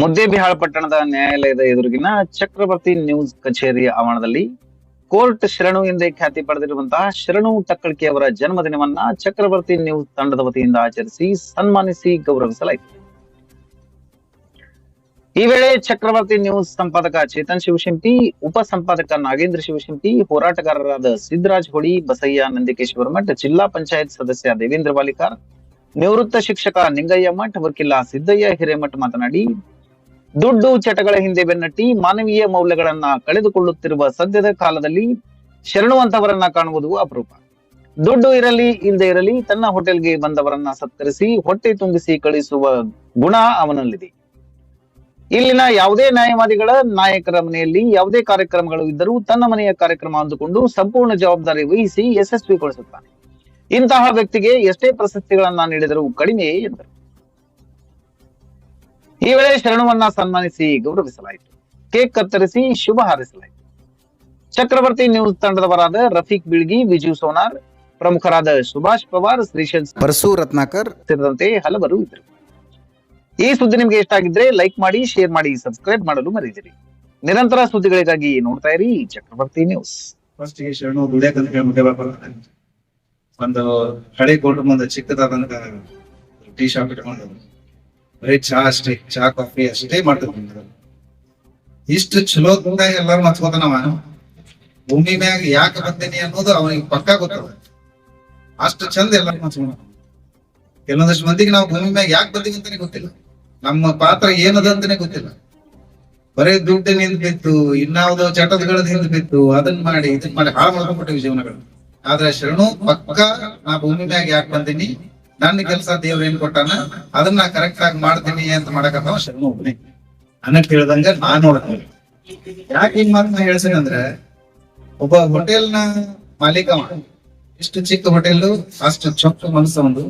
ಮುದ್ದೇಬಿಹಾಳ ಪಟ್ಟಣದ ನ್ಯಾಯಾಲಯದ ಎದುರಿಗಿನ ಚಕ್ರವರ್ತಿ ನ್ಯೂಸ್ ಕಚೇರಿಯ ಆವರಣದಲ್ಲಿ ಕೋರ್ಟ್ ಶರಣು ಎಂದೇ ಖ್ಯಾತಿ ಪಡೆದಿರುವಂತಹ ಶರಣು ಟಕ್ಕಳಿಕೆ ಅವರ ಜನ್ಮದಿನವನ್ನ ಚಕ್ರವರ್ತಿ ನ್ಯೂಸ್ ತಂಡದ ವತಿಯಿಂದ ಆಚರಿಸಿ ಸನ್ಮಾನಿಸಿ ಗೌರವಿಸಲಾಯಿತು. ಈ ವೇಳೆ ಚಕ್ರವರ್ತಿ ನ್ಯೂಸ್ ಸಂಪಾದಕ ಚೇತನ್ ಶಿವಶಿಂಪಿ, ಉಪ ಸಂಪಾದಕ ನಾಗೇಂದ್ರ ಶಿವಶಿಂಪಿ, ಹೋರಾಟಗಾರರಾದ ಸಿದ್ದರಾಜ್ ಹೊಳಿ, ಬಸಯ್ಯ ನಂದಿಕೇಶ್ವರ ಮಠ, ಜಿಲ್ಲಾ ಪಂಚಾಯತ್ ಸದಸ್ಯ ದೇವೇಂದ್ರ ಬಾಲಿಕಾರ್, ನಿವೃತ್ತ ಶಿಕ್ಷಕ ನಿಂಗಯ್ಯ ಮಠ್, ವಕೀಲ ಸಿದ್ದಯ್ಯ ಹಿರೇಮಠ್ ಮಾತನಾಡಿ ದುಡ್ಡು ಚಟಗಳ ಹಿಂದೆ ಬೆನ್ನಟ್ಟಿ ಮಾನವೀಯ ಮೌಲ್ಯಗಳನ್ನ ಕಳೆದುಕೊಳ್ಳುತ್ತಿರುವ ಸದ್ಯದ ಕಾಲದಲ್ಲಿ ಶರಣುವಂತವರನ್ನ ಕಾಣುವುದು ಅಪರೂಪ. ದುಡ್ಡು ಇರಲಿ ಇಲ್ಲದೆ ಇರಲಿ, ತನ್ನ ಹೋಟೆಲ್ಗೆ ಬಂದವರನ್ನ ಸತ್ಕರಿಸಿ ಹೊಟ್ಟೆ ತುಂಬಿಸಿ ಕಳಿಸುವ ಗುಣ ಅವನಲ್ಲಿದೆ. ಇಲ್ಲಿನ ಯಾವುದೇ ನ್ಯಾಯವಾದಿಗಳ ನಾಯಕರ ಮನೆಯಲ್ಲಿ ಯಾವುದೇ ಕಾರ್ಯಕ್ರಮಗಳು ಇದ್ದರೂ ತನ್ನ ಮನೆಯ ಕಾರ್ಯಕ್ರಮ ಅಂದುಕೊಂಡು ಸಂಪೂರ್ಣ ಜವಾಬ್ದಾರಿ ವಹಿಸಿ ಯಶಸ್ವಿಗೊಳಿಸುತ್ತಾನೆ. ಇಂತಹ ವ್ಯಕ್ತಿಗೆ ಎಷ್ಟೇ ಪ್ರಶಸ್ತಿಗಳನ್ನ ನೀಡಿದರೂ ಕಡಿಮೆಯೇ ಎಂದರು. ಈ ವೇಳೆ ಶರಣವನ್ನ ಸನ್ಮಾನಿಸಿ ಗೌರವಿಸಲಾಯಿತು. ಕೇಕ್ ಕತ್ತರಿಸಿ ಶುಭ ಹಾರೈಸಲಾಯಿತು. ಚಕ್ರವರ್ತಿ ನ್ಯೂಸ್ ತಂಡದವರಾದ ರಫೀಕ್ ಬಿಳ್ಗಿ ವಿಜು ಸೋನಾರ್ ಪ್ರಮುಖರಾದ ಸುಭಾಷ್ ಪವಾರ್ ಶ್ರೀಶನ್ ಪರಸು ರತ್ನಾಕರ್. ಸೇರಿದಂತೆ ಹಲವರು ಇದ್ದರು. ಈ ಸುದ್ದಿ ನಿಮಗೆ ಇಷ್ಟ ಆಗಿದ್ರೆ ಲೈಕ್ ಮಾಡಿ ಶೇರ್ ಮಾಡಿ ಸಬ್ಸ್ಕ್ರೈಬ್ ಮಾಡಲು ಮರೆಯದಿರಿ. ನಿರಂತರ ಸುದ್ದಿಗಳಿಗಾಗಿ ನೋಡ್ತಾ ಇರಿ ಚಕ್ರವರ್ತಿ ನ್ಯೂಸ್. ಫಸ್ಟ್ಗೆ ಶರಣು ದುಡಿಯಕಂತ ಹೇಳ್ಬಿಟ್ಟೆ ಒಂದು ಹಳೆ ಕೋಟ್ ಮುಂದೆ ಚಿಕ್ಕದಾದಂತ ಟೀ ಶಾಪ್ ಇಟ್ಕೊಂಡು. ಬರೀ ಚಾ ಅಷ್ಟೇ, ಚಾ, ಕಾಫಿ ಅಷ್ಟೇ ಮಾಡ್ತಿದ್ರು ಇಷ್ಟು ಚಲೋ ಎಲ್ಲಾರು ಮತ್ಕೋತಾನವ ಭೂಮಿ ಮ್ಯಾಗ ಯಾಕೆ ಬಂದೇನಿ ಅನ್ನೋದು ಅವನಿಗೆ ಪಕ್ಕಾ ಗೊತ್ತದ. ಅಷ್ಟು ಚಂದ ಎಲ್ಲಾರು ಮತ್ಕೋಣ ಕೆಲವೊಂದಷ್ಟು ಮಂದಿಗೆ ನಾವು ಭೂಮಿ ಮ್ಯಾಗ ಯಾಕೆ ಬಂದೀವಿ ಅಂತಾನೆ ಗೊತ್ತಿಲ್ಲ. ನಮ್ಮ ಪಾತ್ರ ಏನದ ಅಂತಾನೆ ಗೊತ್ತಿಲ್ಲ. ಬರೇ ದುಡ್ಡಿನಿಂದ ಬಿತ್ತು ಇನ್ನಾವುದೋ ಚಟದಗಳ ಹಿಂದೆ ಬಿತ್ತು ಅದನ್ನ ಮಾಡಿ ಇದನ್ನ ಮಾಡಿ ಹಾಳು ಮಾಡ್ಕೊಂಡ್ಬಿಟ್ಟಿವಿ ಜೀವನಗಳು. ಆದ್ರೆ ಶರಣು ಪಕ್ಕ ನಾ ಭೂಮಿ ಮ್ಯಾಗ ಯಾಕೆ ಬಂದೀನಿ? ನನ್ನ ಕೆಲಸ ದೇವ್ರ ಏನ್ ಕೊಟ್ಟಾನ? ಅದನ್ನ ಕರೆಕ್ಟ್ ಆಗಿ ಮಾಡ್ತೀನಿ ಅಂತ ಮಾಡಕತ್ತಾವ ಶರಣ ಒಬ್ಬನೇ ಅನ್ನಕ್ ಹೇಳ್ದಂಗ ನಾ ನೋಡ್ತೀನಿ. ಯಾಕೆ ಹಿಂಗ್ ಮಾತನ್ನ ಹೇಳ್ತೀನಿ ಅಂದ್ರೆ ಒಬ್ಬ ಹೋಟೆಲ್ನ ಮಾಲೀಕ. ಇಷ್ಟು ಚಿಕ್ಕ ಹೋಟೆಲ್ ಅಷ್ಟು ಚೊಕ್ಕ ಮನಸ್ಸು ಒಂದು.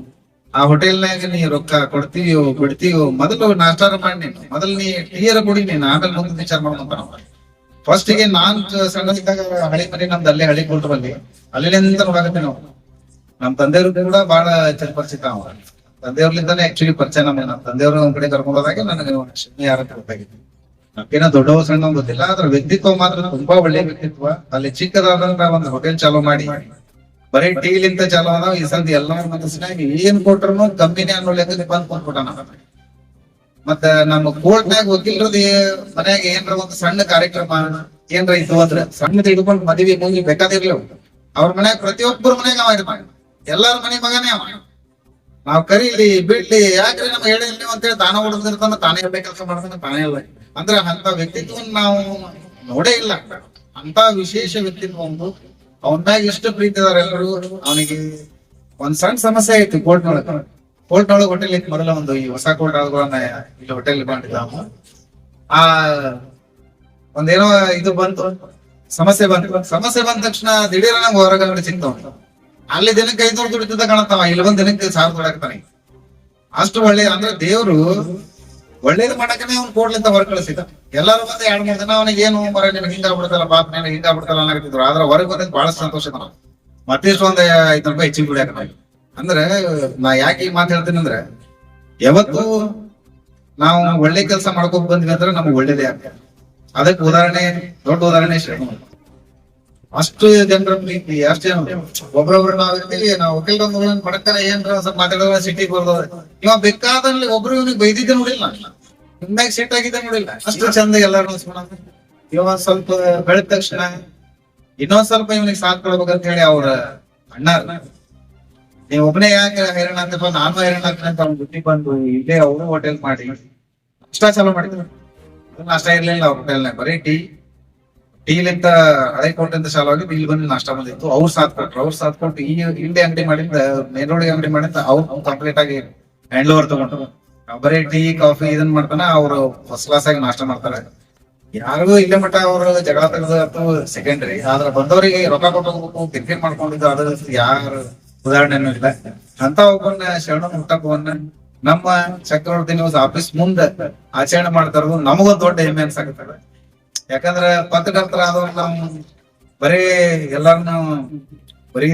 ಆ ಹೋಟೆಲ್ನಾಗ ನೀ ರೊಕ್ಕ ಕೊಡ್ತೀವೋ ಬಿಡ್ತೀವೋ ಮೊದಲು ನಾಷ್ಟಾರ ಮಾಡಿ ನೀನು. ಮೊದಲು ನೀ ಟೀಯರ ಕೊಡಿ ನೀನು ಆಮೇಲೆ ಮುಂದೆ ವಿಚಾರ ಮಾಡ್ಕೊಂತ ಫಸ್ಟ್ಗೆ ನಾನ್ ಸಣ್ಣ ಸಣ್ಣದಿದ್ದಾಗ ಹಳಿ ಮನೆ ನಮ್ದು ಅಲ್ಲೇ ಹಳಿ ಕೊಟ್ಟರಲ್ಲಿ ಅಲ್ಲಿಂದ ನೋಡಾಕತ್ತೀವಿ ನಾವು. ನಮ್ ತಂದೆಯವರು ಕೂಡ ಬಹಳ ಚಂದ ಪರಿಚಿತ ಅವ. ತಂದೆಯವ್ರಲಿಂದಾನೆ ಆಕ್ಚುಲಿ ಪರಿಚಯ ನಮ್ಮ ನಮ್ಮ ತಂದೆಯವರು ಒಂದ್ ಕಡೆ ಕರ್ಕೊಂಡು ಹೋದಾಗ ನನಗೆ ಯಾರ ಗೊತ್ತಾಗಿತ್ತು. ನಮ್ಗೇನೋ ದೊಡ್ಡವ ಸಣ್ಣ ಗೊತ್ತಿಲ್ಲ ಅದ್ರ ವ್ಯಕ್ತಿತ್ವ ಮಾತ್ರ ತುಂಬಾ ಒಳ್ಳೆ ವ್ಯಕ್ತಿತ್ವ. ಅಲ್ಲಿ ಚಿಕ್ಕದಾದಂತ ಒಂದು ಹೋಟೆಲ್ ಚಾಲೂ ಮಾಡಿ, ಬರೀ ಟೀಲಿಂತ ಚಾಲೂ ಅದಾವ ಈ ಸಂದಿ ಎಲ್ಲ ಮನಸ್ಸಿನಾಗ ಏನ್ ಕೊಟ್ರು ಕಮ್ಮಿನೇ ಅನ್ನೋ ಲೆಕ್ಕದಲ್ಲಿ ಬಂದ್ ಕೊಂಡ್ಬಿಟ್ಟಾನ ಮತ್ತ ನಮ್ಮ ಕೋರ್ಟ್ನಾಗ ವಕೀಲರದ ಮನ್ಯಾಗ ಏನ್ರ ಒಂದು ಸಣ್ಣ ಕಾರ್ಯಕ್ರಮ, ಏನ್ರ ಇತ್ತು ಅಂದ್ರೆ ಸಣ್ಣ ಹಿಡ್ಕೊಂಡು ಮದುವೆ ಮುಗಿ ಬೇಕಾದಿರ್ಲಿ ಅವ್ರ ಮನ್ಯಾಗ ಪ್ರತಿಯೊಬ್ಬರ ಮನ್ಯಾಗ ಅವ ಇರ್ತಾನ ಎಲ್ಲಾರ ಮನೆ ಮಗನೇ ಅವ. ನಾವ್ ಕರೀಲಿ ಬಿಡ್ಲಿ ಯಾಕ್ರಿ ನಮ್ಗೆ ಹೇಳಿಲ್ಲ ನೀವು ಅಂತೇಳಿ ತಾನೇ ಹೊಡೆದಿರ್ತಾನ ತಾನೇ ಎಲ್ಲ ಕೆಲಸ ಮಾಡ್ತಾನೆ, ತಾನೇ ಇಲ್ಲ. ಅಂದ್ರೆ ಅಂತ ವ್ಯಕ್ತಿತ್ವ ನಾವು ನೋಡೇ ಇಲ್ಲ. ಅಂತ ವಿಶೇಷ ವ್ಯಕ್ತಿತ್ವ ಒಂದು. ಅವನ್ಯಾಗ ಎಷ್ಟು ಪ್ರೀತಿ ಇದಾರೆ ಎಲ್ಲರೂ ಅವನಿಗೆ ಒಂದ್ ಸಣ್ಣ ಸಮಸ್ಯೆ ಆಯ್ತು ಕೋರ್ಟ್ ನೋಡಕ್ ಕೋರ್ಟ್ ನೊಳಗ ಹೋಟೆಲ್ ಇತ್ತು ಮೊದಲ ಒಂದು ಈ ಹೊಸ ಕೋರ್ಟ್ ಆದ್ಗಳನ್ನ ಇಲ್ಲಿ ಹೋಟೆಲ್ ಮಾಡಿದ್ದ ಅವನು ಆ ಒಂದೇನೋ ಇದು ಬಂತು, ಸಮಸ್ಯೆ ಬಂತು. ಸಮಸ್ಯೆ ಬಂದ ತಕ್ಷಣ ದಿಢೀರ ನಂಗೆ ಹೊರಗಡೆ ಸಿಗ್ತಾವ ಅಲ್ಲಿ ದಿನಕ್ಕೆ ಐದ್ನೂರು ದುಡಿತಿದ್ದ ಕಾಣತ್ತವ ಇಲ್ಲಿ ಬಂದ್ ದಿನಕ್ಕೆ ಸಾವಿರ ದುಡಾಕ್ತಾನೆ ಅಷ್ಟು ಒಳ್ಳೆ, ಅಂದ್ರೆ ದೇವ್ರು ಒಳ್ಳೇದು ಮಾಡಕನೆ ಅವ್ನು ಕೋಡ್ಲಿಂದ ಹೊರ ಕಳಿಸಿದ. ಎಲ್ಲಾರು ಬಂದು ಎರಡ್ ಮೂರ್ ದಿನ ಅವನಿಗೆ ಏನು ಮರ ಹಿಂಗ ಹಿಂಗಾಗ್ಬಿಡ್ತಲ್ಲ ಬಾಪ್ ಹಿಂಗ ಹಿಂಗಾಗ್ಬಿಡ್ತಲ್ಲ ಅನ್ನಕತ್ತಿದ್ರು. ಆದ್ರೆ ಹೊರಗೆ ಬಂದಿದ್ ಬಹಳ ಸಂತೋಷ ನಾವು ಮತ್ತಿಷ್ಟು ಒಂದ್ ಐದ್ನೂರು ರೂಪಾಯಿ ಹೆಚ್ಚಿಗೆ ಬಿಡಾಕ ಅಂದ್ರೆ ನಾ ಯಾಕೆ ಈ ಮಾತು ಹೇಳ್ತೀನಿ ಅಂದ್ರೆ, ಯಾವತ್ತು ನಾವು ಒಳ್ಳೆ ಕೆಲಸ ಮಾಡ್ಕೊಂಡ್ ಬಂದ್ವಿ ಅಂದ್ರೆ ನಮ್ಗೆ ಒಳ್ಳೇದೇ ಆಗ್ತದೆ. ಅದಕ್ಕೆ ಉದಾಹರಣೆ, ದೊಡ್ಡ ಉದಾಹರಣೆ ಶ್ರೀಮಂತ ಅಷ್ಟು ಜನರ ಪ್ರೀತಿ ಅಷ್ಟು ಒಬ್ರೊಬ್ರು ನಾವ್ ಇರ್ತೀವಿ, ನಾವು ವಕೀಲರ ಬಡಕರ ಏನ್ರ ಸ್ವಲ್ಪ ಮಾತಾಡೋದ್ರ ಸಿಟ್ಟಿಗೆ ಬರ್ದವ್ರೆ. ಇವಾಗ ಬೇಕಾದಲ್ಲಿ ಒಬ್ರು ಇವನಿಗೆ ಬೈದಿದ್ದೆ ನೋಡಿಲ್ಲ. ಹಿಂದಾಗ ಸಿಟ್ ಆಗಿದ್ದೆ ನೋಡಿಲ್ಲ. ಅಷ್ಟು ಚಂದ ಎಲ್ಲಾರು ಇವಾಗ ಇವ ಸ್ವಲ್ಪ ಬೆಳೆದ ತಕ್ಷಣ ಇನ್ನೊಂದ್ ಸ್ವಲ್ಪ ಇವನಿಗೆ ಸಾಥ್ ಕೊಡ್ಬೇಕಂತ ಹೇಳಿ ಅವ್ರ ಅಣ್ಣ ನೀವ್ ಒಬ್ಬನೇ ಯಾಕೆ ಹೈರಾಣ ಅಂತಪ್ಪ ನಾನು ಹೈರಾಣ ಆಗ್ತೀನಿ ಅಂತ ಅವ್ನ ಬುದ್ಧಿ ಬಂದು ಇಲ್ಲೇ ಅವರು ಹೋಟೆಲ್ ಮಾಡಿ ಅಷ್ಟ ಚಾಲೂ ಮಾಡಿದ್ರು. ಅಷ್ಟ ಇರ್ಲಿಲ್ಲ ಅವ್ರ ಹೋಟೆಲ್ನಾಗ ಬರೀ ಟೀ ಟೀಲಿಂತ ಹಳೆ ಕೋಟೆಯಿಂದ ಸಾಲವಾಗಿ ಇಲ್ಲಿ ಬಂದು ನಷ್ಟ ಬಂದಿತ್ತು. ಅವ್ರು ಸಾಥ್ ಕೊಟ್ರು ಅವ್ರು ಸಾಥ್ ಕೊಟ್ಟು ಈ ಹಿಂದೆ ಅಂಗಡಿ ಮಾಡಿದ ಮೇನ್ ರೋಡ್ ಅಂಗಡಿ ಮಾಡಿದ ಅವ್ರು ಕಂಪ್ಲೀಟ್ ಆಗಿ ಹ್ಯಾಂಡ್ ಓವರ್ ತಗೊಂಡ್ರು ಬರೀ ಟೀ, ಕಾಫಿ ಇದನ್ ಮಾಡ್ತಾನ, ಅವ್ರು ಫಸ್ಟ್ ಕ್ಲಾಸ್ ಆಗಿ ನಾಷ್ಟ ಮಾಡ್ತಾರೆ. ಯಾರಿಗೂ ಇಲ್ಲೇ ಮಟ್ಟ ಅವರು ಜಗಳ ತೆಗೆದು ಅಥವಾ ಸೆಕೆಂಡ್ರಿ ಆದ್ರೆ ಬಂದವರಿಗೆ ರೊಕ್ಕ ಕೊಟ್ಟು ಕ್ರಿಕೆಟ್ ಮಾಡ್ಕೊಂಡಿದ್ದು ಅದ್ರ ಯಾರ ಉದಾಹರಣೆನೂ ಇಲ್ಲ. ಅಂತ ಒಬ್ಬನ ಶರಣ ಮುಟ್ಟಪ್ಪವನ್ನ ನಮ್ಮ ಚಕ್ರವರ್ತಿ ನ್ಯೂಸ್ ಆಫೀಸ್ ಮುಂದೆ ಆಚರಣೆ ಮಾಡ್ತಾರದು ನಮಗೊಂದು ದೊಡ್ಡ ಹೆಮ್ಮೆ ಅನ್ಸಾಕತ್ತದ ಯಾಕಂದ್ರ ಪತ್ರಕರ್ತರ ಆದವ್ರು ನಾವು ಬರೀ ಎಲ್ಲಾರನ್ನ ಬರೀ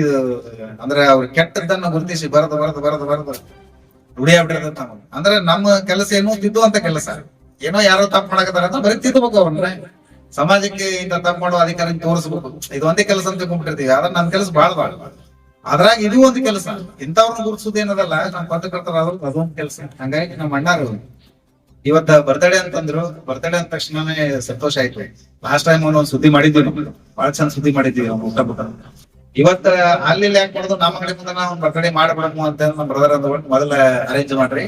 ಅಂದ್ರೆ ಅವ್ರ ಕೆಟ್ಟದ್ದನ್ನ ಗುರುತಿಸಿ ಬರದು ಬರದು ಬರದು ಬರದು ರೂಢಿ ಆಗ್ಬಿಟ್ಟಿರ್ತೈತೆ ನಮಗೆ. ಅಂದ್ರೆ ನಮ್ಮ ಕೆಲಸ ಏನು ತಿದ್ದುವಂತ ಕೆಲಸ. ಏನೋ ಯಾರೋ ತಪ್ಪು ಮಾಡಕತ್ತಾರ ಅಂತ ಬರೀ ತಿದ್ದಬೇಕು ಅವ್ರನ್ನ ಸಮಾಜಕ್ಕೆ ಇಂತ ತಪ್ಪು ಮಾಡೋ ಅಧಿಕಾರ ತೋರಿಸ್ಬೇಕು. ಇದು ಒಂದೇ ಕೆಲಸ ಅಂತ ತಿಳ್ಕೊಂಡ್ಬಿಟ್ಟಿರ್ತೀವಿ. ಆದ್ರೆ ನಮ್ ಕೆಲಸ ಬಾಳ ಬಾಳ ಅದ್ರಾಗ ಇದು ಒಂದು ಕೆಲಸ. ಇಂಥವ್ರನ್ನ ಗುರುತಿಸೋದು ಏನದಲ್ಲ ನಮ್ಮ ಪತ್ರಕರ್ತರ ಅದೊಂದು ಕೆಲಸ. ಹಂಗಾಗಿ ನಮ್ಮ ಅಣ್ಣಾರು ಇವತ್ತ ಬರ್ತಡೇ ಅಂತಂದ್ರು ಬರ್ತಡೇ ಅಂದ ತಕ್ಷಣನೇ ಸಂತೋಷ ಆಯ್ತು. ಲಾಸ್ಟ್ ಟೈಮ್ ಒಂದ್ ಸುದ್ದಿ ಮಾಡಿದ್ವಿ ಬಹಳ ಚಂದ ಸುದ್ದಿ ಮಾಡಿದ್ವಿ ಅವ್ನು ಊಟ ಬಿಟ್ಟ ಇವತ್ತ ಅಲ್ಲಿ ಯಾಕೆ ಮಾಡೋದು? ನಮ್ಮ ಕಡೆ ಮುಂದೆ ನಾವು ಬರ್ತಡೇ ಮಾಡ್ಬಿಡము ಅಂತ ನಮ್ಮ ಬ್ರದರ್ ಅಂದ್ಬಿಟ್ಟು ಮೊದಲ ಅರೇಂಜ್ ಮಾಡ್ರಿ.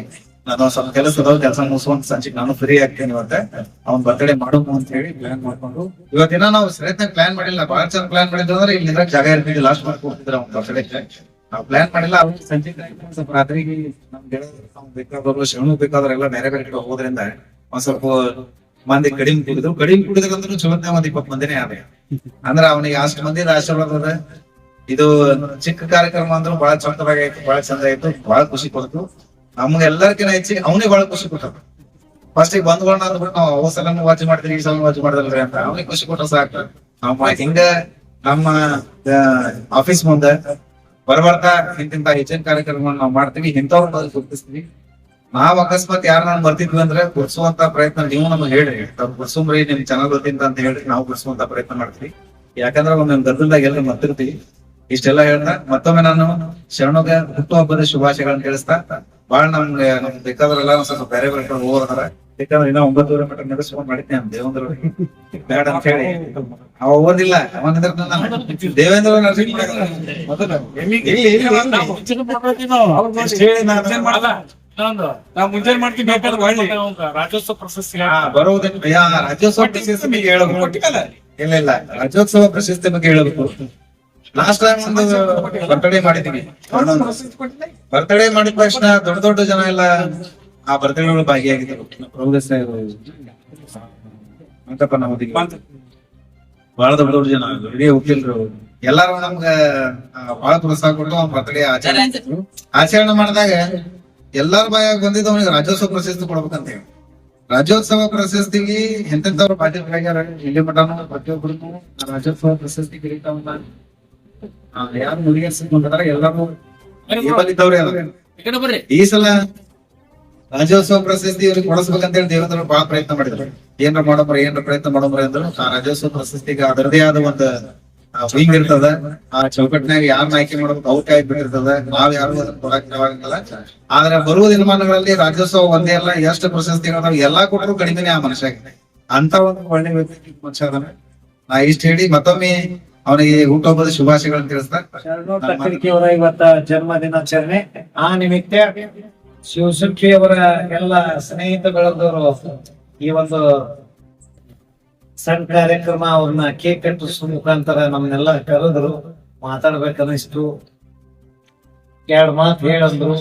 ನಾನು ಸ್ವಲ್ಪ ಕೆಲಸ ಕೆಲಸ ಮುಗಿಸುವಂತ ಸಂಚಿಗೆ ನಾನು ಫ್ರೀ ಆಗ್ತೇನೆ ಇವತ್ತ. ಅವ್ನ್ ಬರ್ತಡೇ ಮಾಡೋಮು ಅಂತ ಹೇಳಿ ಪ್ಲಾನ್ ಮಾಡ್ಕೊಂಡು. ಇವತ್ತಿನ ನಾವು ಸರಿಯಾಗಿ ಪ್ಲಾನ್ ಮಾಡಿಲ್ಲ. ಬಹಳ ಚಂದ ಪ್ಲಾನ್ ಮಾಡಿದ್ವಿ ಅಂದ್ರೆ ಇಲ್ಲಿ ಜಾಗ ಇರ್ತಿದ್ವಿ ಲಾಸ್ಟ್ ಮಾಡಿ ಕೊಡ್ತಿದ್ರ ಅವ್ನ ಬರ್ತಡೇ ನಾವು ಪ್ಲಾನ್ ಮಾಡಿಲ್ಲ ಅವ್ರಿಗೆ ಸಂಜೆ ಸ್ವಲ್ಪ ರಾತ್ರಿಗೆ ನಮ್ ಬೇಕಾದವ್ರು ಶರಣು ಬೇಕಾದ್ರೆಲ್ಲ ಬೇರೆ ಬೇರೆ ಕಡೆ ಹೋಗೋದ್ರಿಂದ ಒಂದ್ ಸ್ವಲ್ಪ ಮಂದಿ ಕಡಿಮೆ ಕುಡಿದ್ರು. ಕಡಿಮೆ ಕುಡಿದ್ರಂದ್ರೂ ಚಲೋತ್ನೆ ಒಂದ್ ಇಪ್ಪತ್ ಮಂದಿನೇ ಆದ ಅಂದ್ರ ಅವನಿಗೆ ಅಷ್ಟು ಮಂದಿ ಆಶೀರ್ವಾದ ಇದು ಚಿಕ್ಕ ಕಾರ್ಯಕ್ರಮ ಅಂದ್ರೂ ಬಹಳ ಚಂದವಾಗಿ ಆಯ್ತು ಬಹಳ ಚಂದ ಆಯ್ತು ಬಹಳ ಖುಷಿ ಕೊಡ್ತು. ನಮ್ಗೆ ಎಲ್ಲರಿಗಿನ ಹೆಚ್ಚಿಗೆ ಅವನಿಗೆ ಬಹಳ ಖುಷಿ ಕೊಟ್ಟ ಫಸ್ಟ್ ಈಗ ಬಂದ್ಗಳ ಅಂದ್ಬಿಟ್ಟು ನಾವು ಅವ ವಾಚ್ ಮಾಡ್ತೀವಿ, ಈ ಸಲ ವಾಚ್ ಮಾಡಿದಲ್ರಿ ಅಂತ. ಅವನಿಗೆ ಖುಷಿ ಕೊಟ್ಟ ಸಾಕು. ನಮ್ಮ ಹಿಂಗ ನಮ್ಮ ಆಫೀಸ್ ಮುಂದೆ ಬರ್ಬರ್ತಾ ಇಂತಿಂತ ಹೆಚ್ಚಿನ ಕಾರ್ಯಕ್ರಮಗಳನ್ನ ನಾವು ಮಾಡ್ತೀವಿ. ಇಂಥವ್ರನ್ನ ಗುರುತಿಸ್ತೀವಿ. ನಾವ್ ಅಕಸ್ಮಾತ್ ಯಾರು ನಾನು ಬರ್ತಿದ್ವಿ ಅಂದ್ರೆ ಗುರ್ಸುವಂತ ಪ್ರಯತ್ನ ನೀವು ನಮ್ಗೆ ಹೇಳ್ರಿ. ತಾವ್ ಗುರ್ಸುಮ್ರಿ ನಿಮ್ ಚೆನ್ನಾಗ್ ಗೊತ್ತಿಂತ ಅಂತ ಹೇಳಿ ನಾವು ಗುರ್ಸುವಂತ ಪ್ರಯತ್ನ ಮಾಡ್ತೀವಿ. ಯಾಕಂದ್ರೆ ಒಂದ್ ಗದ್ದಲ್ದಾಗ ಎಲ್ಲ ಮತ್ತಿರ್ತೀವಿ ಇಷ್ಟೆಲ್ಲ ಹೇಳ್ತಾ ಮತ್ತೊಮ್ಮೆ ನಾನು ಶರಣುಗ ಹುಟ್ಟುಹಬ್ಬದ ಶುಭಾಶಯಗಳನ್ನ ತಿಳಿಸ್ತಾ ಬಹಳ ನಮ್ಗೆ ನಮ್ಗೆ ಬೇಕಾದ್ರೆಲ್ಲ ಸ್ವಲ್ಪ ಬೇರೆ ಬೇರೆ ಹೋಗೋದಾರ ಯಾಕಂದ್ರೆ ಇನ್ನ ಒಂಬತ್ತೂವರೆ ಮೀಟರ್ ನಡೆಸ್ಕೊಂಡ್ ಮಾಡಿದ್ದೆ ನಾನು ದೇವೇಂದ್ರ ಬೇಡ ಅಂತ ಹೇಳಿ. ಅವ ಓದಿಲ್ಲ ಅವನಿದ್ರ ದೇವೇಂದ್ರ ಮುಂಜಾನೆ ಮಾಡ್ತೀವಿ ಬೇಕಾದ್ರೆ ಒಳ್ಳೆ. ರಾಜ್ಯೋತ್ಸವ ಪ್ರಶಸ್ತಿ ಹಾ, ಬರುವುದನ್ನ ಯಾ, ರಾಜ್ಯೋತ್ಸವ ಪ್ರಶಸ್ತಿ ಬಗ್ಗೆ ಹೇಳಬೇಕು ಇಲ್ಲ ಇಲ್ಲ. ರಾಜ್ಯೋತ್ಸವ ಪ್ರಶಸ್ತಿ ಬಗ್ಗೆ ಹೇಳಬೇಕು ಲಾಸ್ಟ್ ಟೈಮ್ ಒಂದು ಬರ್ತಡೇ ಮಾಡಿದೀವಿ ಬರ್ತ್ಡೇ ಮಾಡಿದ ತಕ್ಷಣ ದೊಡ್ಡ ದೊಡ್ಡ ಜನ ಎಲ್ಲ ಆ ಒಳಗೆ ಭಾಗಿಯಾಗಿದ್ದರು. ಪ್ರಭುದೇಶ ಅಂತಪ್ಪ ನಾವು ಬಹಳ ದೊಡ್ಡ ದೊಡ್ಡ ಜನ. ಇಡೀ ವಕೀಲರು ಎಲ್ಲಾರು ನಮ್ಗ ಬಹಳ ಪ್ರೋತ್ಸಾಹ ಕೊಟ್ಟು ಅವ್ನ ಬರ್ತಡೇ ಆಚರಣೆ. ಆಚರಣೆ ಮಾಡಿದಾಗ ಎಲ್ಲಾರ ಬಾಯಾಗ ಬಂದಿದ್ದು ಅವನಿಗೆ ರಾಜ್ಯೋತ್ಸವ ಪ್ರಶಸ್ತಿ ಕೊಡ್ಬೇಕಂತ ಹೇಳಿ. ರಾಜ್ಯೋತ್ಸವ ಪ್ರಶಸ್ತಿಗೆ ಎಂತೆಂತವ್ರು ಭಾಗ್ಯರಾಗ್ಯಾರ ಇಲ್ಲಿ ಮಠ ಪ್ರತಿಯೊಬ್ಬರು ರಾಜ್ಯೋತ್ಸವ ಪ್ರಶಸ್ತಿ ಕಿರೀಟವನ್ನ ಆ, ಯಾರು ಮುಡಿಗೇರಿಸಿಕೊಂಡಿದಾರ ಎಲ್ಲರೂ ಈ ಸಲ ರಾಜ್ಯೋತ್ಸವ ಪ್ರಶಸ್ತಿ ಇವ್ರಿಗೆ ಕೊಡಿಸ್ಬೇಕಂತ ಹೇಳಿ ದೇವೇಂದ್ರ ಬಹಳ ಪ್ರಯತ್ನ ಮಾಡಿದ್ರು. ಏನ್ರ ಮಾಡೋಬ್ರ ಏನ್ರ ಪ್ರಯತ್ನ ಮಾಡೋಬ್ರ ಅಂದ್ರು ಆ ರಾಜ್ಯೋತ್ಸವ ಪ್ರಶಸ್ತಿಗೆ ಅದರದೇ ಆದ ಒಂದ್ ವಿಂಗ್ ಇರ್ತದ. ಆ ಚೌಕಟ್ನಾಗ ಯಾರನ್ನ ಆಯ್ಕೆ ಮಾಡೋದು ಔಟ್ ಕೈ ಇರ್ತದ ನಾವ್ ಯಾರು ಅದನ್ನ ಕೊಡಕ್ ಆಗಂಗಿಲ್ಲ ಆದ್ರೆ ಬರುವ ದಿನಮಾನಗಳಲ್ಲಿ ರಾಜ್ಯೋತ್ಸವ ಒಂದೇ ಅಲ್ಲ, ಎಷ್ಟು ಪ್ರಶಸ್ತಿಗಳು ಎಲ್ಲಾ ಕೊಟ್ಟರು ಕಡಿಮೆನೆ ಆ ಮನುಷ್ಯಗೆ ಅಂತ ಒಂದು ಒಳ್ಳೆ ವ್ಯಕ್ತಿ ಮನುಷ್ಯ ಅದನ್ನ ನಾ ಇಷ್ಟ ಹೇಳಿ ಮತ್ತೊಮ್ಮೆ ಅವನಿಗೆ ಹುಟ್ಟುಹಬ್ಬದ ಶುಭಾಶಯಗಳನ್ನ ತಿಳಿಸ್ತಾ ಇವತ್ತ ಜನ್ಮ ದಿನಾಚರಣೆ ಆ ನಿಮಿತ್ತ ಶಿವಸುಖಿ ಅವರ ಎಲ್ಲ ಸ್ನೇಹಿತ ಬೆಳೆದವರು ಈ ಒಂದು ಸಣ್ಣ ಕಾರ್ಯಕ್ರಮ ಅವ್ರನ್ನ ಕೇಕ್ ಕಟ್ಟಿಸೋ ಮುಖಾಂತರ ನಮ್ಮನ್ನೆಲ್ಲ ಕರೆದ್ರು ಮಾತಾಡ್ಬೇಕನ್ನಿಸ್ತು. ಎರಡ್ ಮಾತು ಹೇಳಂದ್ರು.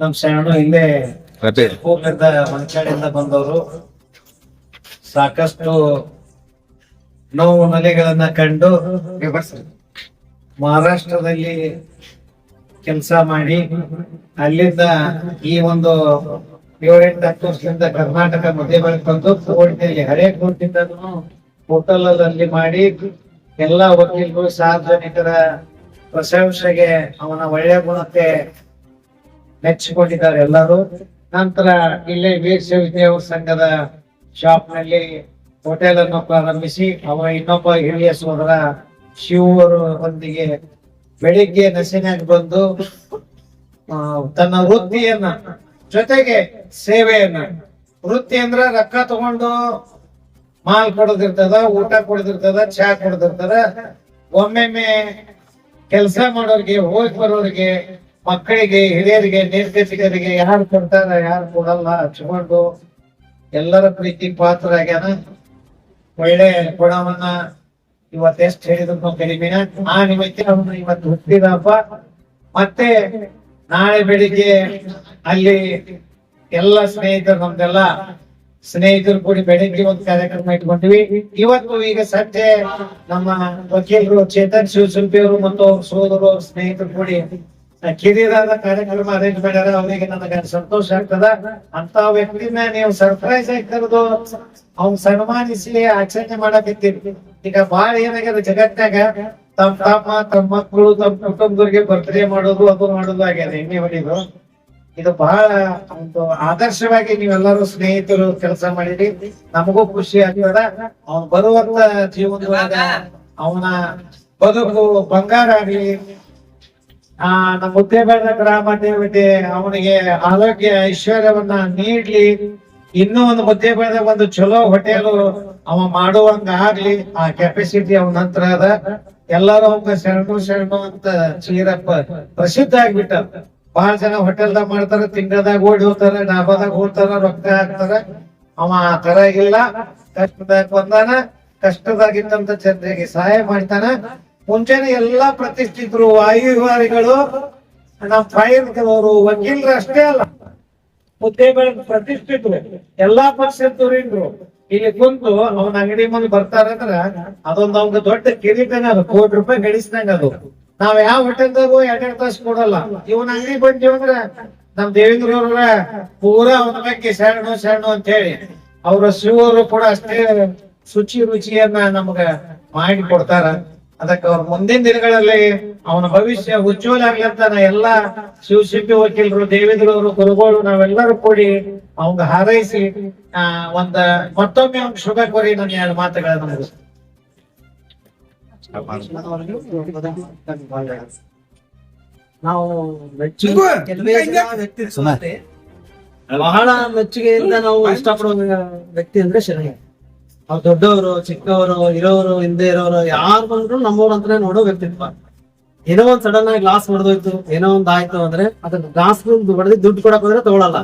ನಮ್ ಶರಣು ಇಲ್ಲೇ ಹೋಗಿದ್ದ ಮಂಚಾಡಿಂದ ಬಂದವರು. ಸಾಕಷ್ಟು ನೋವು ನಲೆಗಳನ್ನ ಕಂಡು ಮಹಾರಾಷ್ಟ್ರದಲ್ಲಿ ಕೆಲಸ ಮಾಡಿ ಅಲ್ಲಿಂದ ಈ ಒಂದು ಏಳೆಂಟು ಹತ್ತು ವರ್ಷದಿಂದ ಕರ್ನಾಟಕ ಮಧ್ಯ ಬಂದು ಕೋರ್ಟ್ನಲ್ಲಿ ಹಳೆ ಕೋರ್ಟಿಂದನು ಹೋಟೆಲ್ ಅಲ್ಲಿ ಮಾಡಿ ಎಲ್ಲಾ ವಕೀಲರು, ಸಾರ್ವಜನಿಕರ ಪ್ರಶಂಸೆಗೆ ಅವನ ಒಳ್ಳೆಯ ಗುಣಕ್ಕೆ ಮೆಚ್ಚಿಕೊಂಡಿದ್ದಾರೆ ಎಲ್ಲರೂ. ನಂತರ ಇಲ್ಲೇ ವೀರ ಸಂಘದ ಶಾಪ್ನಲ್ಲಿ ಹೋಟೆಲ್ ಅನ್ನು ಪ್ರಾರಂಭಿಸಿ, ಅವ ಇನ್ನೊಬ್ಬ ಹಿರಿಯ ಸೋದರ ಶಿವರು ಒಂದಿಗೆ ಬೆಳಿಗ್ಗೆ ನಸಿನಾಗ ಬಂದು ತನ್ನ ವೃತ್ತಿಯನ್ನ ಜೊತೆಗೆ ಸೇವೆಯನ್ನ, ವೃತ್ತಿ ಅಂದ್ರ ರೊಕ್ಕ ತಗೊಂಡು ಮಾಲ್ ಕೊಡೋದಿರ್ತದ, ಊಟ ಕೊಡೋದಿರ್ತದ, ಚಾ ಕೊಡೋದಿರ್ತದ. ಒಮ್ಮೆಮ್ಮೆ ಕೆಲಸ ಮಾಡೋರಿಗೆ, ಹೋಗಿ ಬರೋರಿಗೆ, ಮಕ್ಕಳಿಗೆ, ಹಿರಿಯರಿಗೆ, ನಿರ್ದೇಶಕರಿಗೆ ಯಾರು ಕೊಡ್ತಾರ, ಯಾರು ಕೊಡಲ್ಲ, ಹಚ್ಕೊಂಡು ಎಲ್ಲರ ಪ್ರೀತಿ ಪಾತ್ರ ಆಗ್ಯಾನ ಒಳ್ಳೆ ಗುಣವನ್ನ ಇವತ್ತು ಎಷ್ಟು ಹೇಳಿದ್ರು ಕಡಿಮೆ ಆ ನಿಮಿತ್ತ ಅವನು ಇವತ್ತು ಹುಟ್ಟಿದಪ್ಪ. ಮತ್ತೆ ನಾಳೆ ಬೆಳಿಗ್ಗೆ ಅಲ್ಲಿ ಎಲ್ಲ ಸ್ನೇಹಿತರು ನಮ್ದೆಲ್ಲ ಸ್ನೇಹಿತರು ಕೂಡಿ ಬೆಳಿಗ್ಗೆ ಒಂದು ಕಾರ್ಯಕ್ರಮ ಇಟ್ಕೊಂಡ್ವಿ. ಇವತ್ತು ಈಗ ಸದ್ಯ ನಮ್ಮ ವಕೀಲರು ಚೇತನ್ ಶಿವಶಿಲ್ಪಿ ಅವರು ಮತ್ತು ಸೋದರು ಸ್ನೇಹಿತರು ಕೂಡಿ ಕಿರಿಯರಾದ ಕಾರ್ಯಕ್ರಮ ಅರೇಂಜ್ ಮಾಡ್ಯಾರ, ಅವರಿಗೆ ನನಗೆ ಸಂತೋಷ ಆಗ್ತದ. ಅಂತ ವ್ಯಕ್ತಿನ ನೀವು ಸರ್ಪ್ರೈಸ್ ಆಗಿ ಕರೆದು ಅವ್ನ್ ಸನ್ಮಾನಿಸಿ, ಆಚರಣೆ ಮಾಡಕತ್ತೀರಿ. ಈಗ ಬಾಳ ಏನಾಗ್ಯದ ಜಗತ್ನಾಗ ತಮ್ಮ ತಮ್ಮ ತಮ್ಮ ಮಕ್ಕಳು ತಮ್ಮ ಕುಟುಂಬದವ್ರಿಗೆ ಬರ್ತ್ಡೇ ಮಾಡೋದು, ಅದು ಮಾಡೋದು ಆಗ್ಯದ ಎಣ್ಣೆ ಹೊಡಿದು. ಇದು ಬಹಳ ಒಂದು ಆದರ್ಶವಾಗಿ ನೀವೆಲ್ಲರೂ ಸ್ನೇಹಿತರು ಕೆಲಸ ಮಾಡಿರಿ. ನಮಗೂ ಖುಷಿ ಆಗ್ತದ ಅವ್ನು ಬರುವಂತ ಜೀವನದೊಳಗ ಅವನ ಬದುಕು ಬಂಗಾರ ಆಗ್ಲಿ ಆ, ನಮ್ಮ ಮುದ್ದೇಬೇಡ ಗ್ರಾಮ ದೇವತೆ ಅವನಿಗೆ ಆರೋಗ್ಯ ಐಶ್ವರ್ಯವನ್ನ ನೀಡ್ಲಿ. ಇನ್ನೂ ಒಂದು ಮುದ್ದೇಬೇಡ ಒಂದು ಚಲೋ ಹೋಟೆಲ್ ಅವ ಮಾಡುವಂಗ ಆಗ್ಲಿ ಆ ಕೆಪಾಸಿಟಿ ಅವನ ನಂತರ ಅದ. ಎಲ್ಲರೂ ಅವಂಗ ಶರಣು ಶರಣು ಅಂತ ಚೀರಪ್ಪ ಪ್ರಸಿದ್ಧ ಆಗ್ಬಿಟ್ಟ ಬಹಳ ಜನ ಹೋಟೆಲ್ದಾಗ ಮಾಡ್ತಾರ, ತಿಂಗಳದಾಗ ಓಡಿ ಹೋಗ್ತಾರ, ಡಾಬಾದಾಗ ಹೋಗ್ತಾರ, ರೊಕ್ಕ ಹಾಕ್ತಾರ. ಅವ ಆ ತರ ಇಲ್ಲ. ಕಷ್ಟದಾಗ ಬಂದಾನ ಕಷ್ಟದಾಗಿದ್ದಂತ ಜನರಿಗೆ ಸಹಾಯ ಮಾಡ್ತಾನ. ಮುಂಚೆನೆ ಎಲ್ಲಾ ಪ್ರತಿಷ್ಠಿತರು ವಾಯುವಿಹಾರಿಗಳು ನಮ್ಮ ಫೈರ್ಗಳವರು ವಕೀಲರು ಅಷ್ಟೇ ಅಲ್ಲ. ಹುದ್ದೆಗಳ ಪ್ರತಿಷ್ಠಿತರು, ಎಲ್ಲಾ ಪಕ್ಷದವರಿಂದ್ರು ಇಲ್ಲಿ ಕುಂತು ಅವನ ಅಂಗಡಿ ಮುಂದೆ ಬರ್ತಾರಂದ್ರ ಅದೊಂದು ಅವ್ನ ದೊಡ್ಡ ಕಿರೀಟನ ಅದು, ಕೋಟಿ ರೂಪಾಯಿ ಗಳಿಸಿದಂಗ ಅದು. ನಾವ್ ಯಾವ ಹೋಟೆಲ್ದಾಗೂ ಎರಡೆರಡು ತಾಸು ಕೊಡಲ್ಲ. ಇವನ ಅಂಗಡಿ ಬಂದಿವ್ ಅಂದ್ರ ನಮ್ ದೇವೇಂದ್ರ ಅವ್ರ ಪೂರಾ ಅವನ ಬಗ್ಗೆ ಶರಣು ಶರಣು ಅಂತ ಹೇಳಿ ಅವ್ರ ಶಿವರು ಕೂಡ ಅಷ್ಟೇ ಶುಚಿ ರುಚಿಯನ್ನ ನಮಗ ಮಾಡಿ ಕೊಡ್ತಾರ. ಅದಕ್ಕೆ ಅವ್ರ ಮುಂದಿನ ದಿನಗಳಲ್ಲಿ ಅವನ ಭವಿಷ್ಯ ಉಜ್ವಲ ಆಗ್ಲಿ ಅಂತ ನಾ ಎಲ್ಲಾ ಶಿವಶಿಲ್ಪಿ ವಕೀಲರು ದೇವೇಂದ್ರ ಅವರು ಗುರುಗಳು ನಾವೆಲ್ಲರೂ ಕೂಡಿ ಅವಂಗ ಹಾರೈಸಿ ಆ ಒಂದ ಮತ್ತೊಮ್ಮೆ ಅವ್ನ ಶುಭ ಕೋರಿ ನನ್ನ ಎರಡು ಮಾತುಗಳನ್ನ ಮುಗಿಸ್ತೀನಿ. ನಾವು ಬಹಳ ಮೆಚ್ಚುಗೆಯಿಂದ ನಾವು ಇಷ್ಟಪಡುವ ವ್ಯಕ್ತಿ ಅಂದ್ರೆ ಶರಣಯ್ಯ ಅವ್ರು ದೊಡ್ಡವರು, ಚಿಕ್ಕವರು, ಇರೋರು, ಹಿಂದೆ ಇರೋರು, ಯಾರು ಬಂದ್ರು ನಮ್ಮವ್ರು ಅಂತಾನೆ ನೋಡೋ ವ್ಯಕ್ತಿತ್ವ. ಏನೋ ಒಂದ್ ಸಡನ್ ಆಗಿ ಗ್ಲಾಸ್ ಹೊಡೆದೋಯ್ತು, ಏನೋ ಒಂದ್ ಆಯ್ತು ಅಂದ್ರೆ ಅದನ್ನ ಗ್ಲಾಸ್ ಹೊಡೆದು ದುಡ್ಡು ಕೊಡಕ್ ಹೋದ್ರೆ ತಗೊಳಲ್ಲ.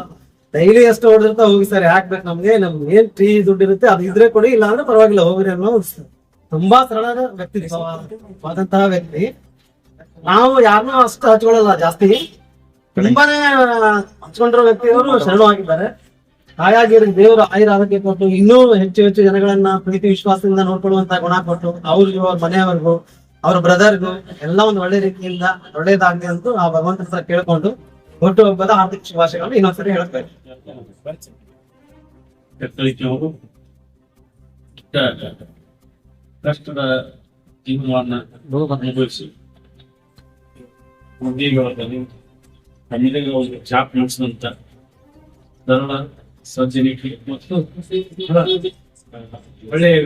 ಡೈಲಿ ಎಷ್ಟು ಹೊಡೆದಿರ್ತಾ ಹೋಗಿ ಸರ್ ಹಾಕ್ಬೇಕು ನಮ್ಗೆ? ನಮ್ಗೆ ಏನ್ ಟೀ ದುಡ್ಡು ಇರುತ್ತೆ, ಅದು ಇದ್ರೆ ಕೊಡಿ ಇಲ್ಲ ಅಂದ್ರೆ ಪರವಾಗಿಲ್ಲ, ಹೋಗ್ರಿ ಅನ್ನೋ ತುಂಬಾ ಸರಳದ ವ್ಯಕ್ತಿತ್ವವಾದಂತಹ ವ್ಯಕ್ತಿ. ನಾವು ಯಾರನ್ನೂ ಅಷ್ಟು ಹಚ್ಕೊಳ್ಳಲ್ಲ, ಜಾಸ್ತಿ. ತುಂಬಾನೇ ಹಚ್ಕೊಂಡಿರೋ ವ್ಯಕ್ತಿಯವರು ಶರಣು ಆಗಿದ್ದಾರೆ. ಹಾಗಾಗಿ ದೇವರ ಆಯುರ ಕೊಟ್ಟು ಇನ್ನೂ ಹೆಚ್ಚು ಹೆಚ್ಚು ಜನಗಳನ್ನ ಪ್ರೀತಿ ವಿಶ್ವಾಸದಿಂದ ನೋಡ್ಕೊಳ್ಳುವಂತ ಗುಣ ಕೊಟ್ಟು ಅವ್ರಿಗೂ, ಅವ್ರ ಮನೆಯವರಿಗೂ, ಅವ್ರ ಬ್ರದರ್ಗೂ ಎಲ್ಲ ಒಂದು ಒಳ್ಳೆ ರೀತಿಯಿಂದ ಒಳ್ಳೇದಾಗ್ಲಿ ಅಂತೂ ಆ ಭಗವಂತ ಹತ್ರ ಕೇಳ್ಕೊಂಡು ಹುಟ್ಟು ಹಬ್ಬದ ಆರ್ಥಿಕ ಶುಭಾಶಯಗಳನ್ನು ಇನ್ನೊಂದ್ಸರಿ ಹೇಳ್ತಾರೆ ಕಷ್ಟದ ಜೀವನವನ್ನ ಅನುಭವಿಸಿ ಉದ್ಯೋಗದಲ್ಲಿ ಚಾಪ್ ನಡೆಸಿದಂತ ಸರಳ ಸಜ್ಜನಿಕೆ ಮತ್ತು ಒಳ್ಳೆಯ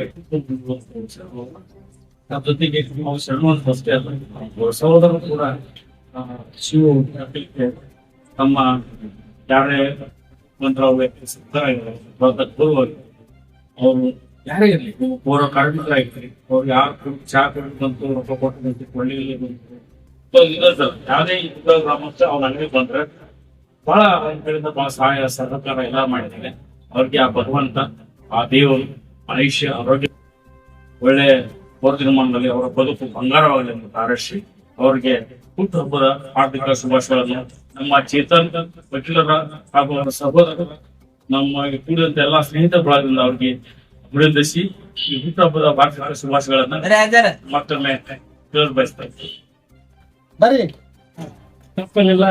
ಜೊತೆಗೆ ಶರಣವಂತ ಅಷ್ಟೇ ಅಲ್ಲ ಅವ್ರ ಸಹೋದರರು ಕೂಡ ಶಿವ ತಮ್ಮ ಯಾರೇ ಮಂತ್ರಾವ ಅವರು ಯಾರೇ ಇರಲಿ, ಅವರ ಕಾರ್ಮಿಕರಾಗಿರ್ಲಿ ಅವ್ರು ಯಾರು ಚಾ ಕುಡಿದು ಬಂತು, ರೊಕ್ಕ ಕೊಟ್ಟು ಬಂತು ಇರೋದು ಯಾವುದೇ ಇದ್ದ ಗ್ರಾಮಸ್ಥ ಅವ್ರ ಅಂಗಡಿ ಬಂದ್ರೆ ಬಹಳ ಕಡೆಯಿಂದ ಬಹಳ ಸಹಾಯ ಸಹಕಾರ ಎಲ್ಲ ಮಾಡಿದ್ದಾರೆ. ಅವ್ರಿಗೆ ಆ ಭಗವಂತ ಆ ದೇವರು ಆಯುಷ್ಯ ಆರೋಗ್ಯ ಒಳ್ಳೆ ದಿನಮಾನದಲ್ಲಿ ಅವರ ಬದುಕು ಬಂಗಾರವಾಗಲಿ ಅಂತ ಹಾರೈಸಿ ಅವರಿಗೆ ಹುಟ್ಟುಹಬ್ಬದ ಹಾರ್ದಿಕ ಶುಭಾಶಯಗಳನ್ನು ನಮ್ಮ ಚೇತನ್ ವಕೀಲರ ಹಾಗೂ ಅವರ ಸಹೋದರ ನಮ್ಮ ಕೂಡಿದಂತ ಎಲ್ಲಾ ಸ್ನೇಹಿತರ ಬಳಗದಿಂದ ಅವರಿಗೆ ಅಭಿನಂದಿಸಿ ಈ ಹುಟ್ಟುಹಬ್ಬದ ಹಾರ್ದಿಕ ಶುಭಾಶಯಗಳನ್ನ ಮತ್ತೊಮ್ಮೆ ಬಯಸ್ತಾ ಇದ್ದೀನಿ. ಬರೀ ತಪ್ಪಲಿಲ್ಲ